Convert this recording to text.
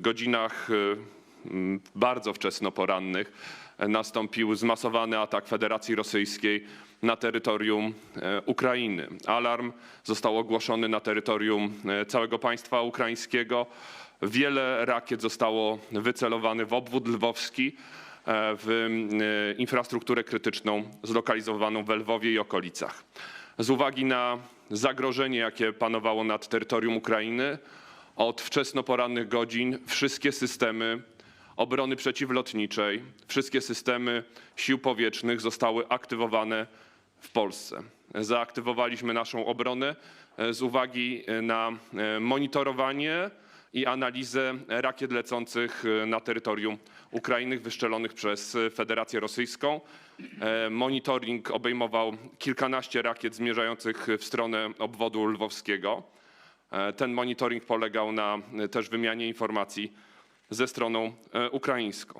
godzinach m, bardzo wczesnoporannych nastąpił zmasowany atak Federacji Rosyjskiej na terytorium e, Ukrainy. Alarm został ogłoszony na terytorium e, całego państwa ukraińskiego. Wiele rakiet zostało wycelowanych w obwód lwowski, e, w infrastrukturę krytyczną zlokalizowaną w Lwowie i okolicach. Z uwagi na zagrożenie, jakie panowało nad terytorium Ukrainy, od wczesnoporannych godzin wszystkie systemy obrony przeciwlotniczej, wszystkie systemy sił powietrznych zostały aktywowane w Polsce. Zaaktywowaliśmy naszą obronę e, z uwagi na e, monitorowanie i analizę rakiet lecących e, na terytorium Ukrainy wyszczelonych przez Federację Rosyjską. E, Monitoring obejmował kilkanaście rakiet zmierzających w stronę obwodu lwowskiego. E, Ten monitoring polegał na e, też wymianie informacji ze stroną e, ukraińską.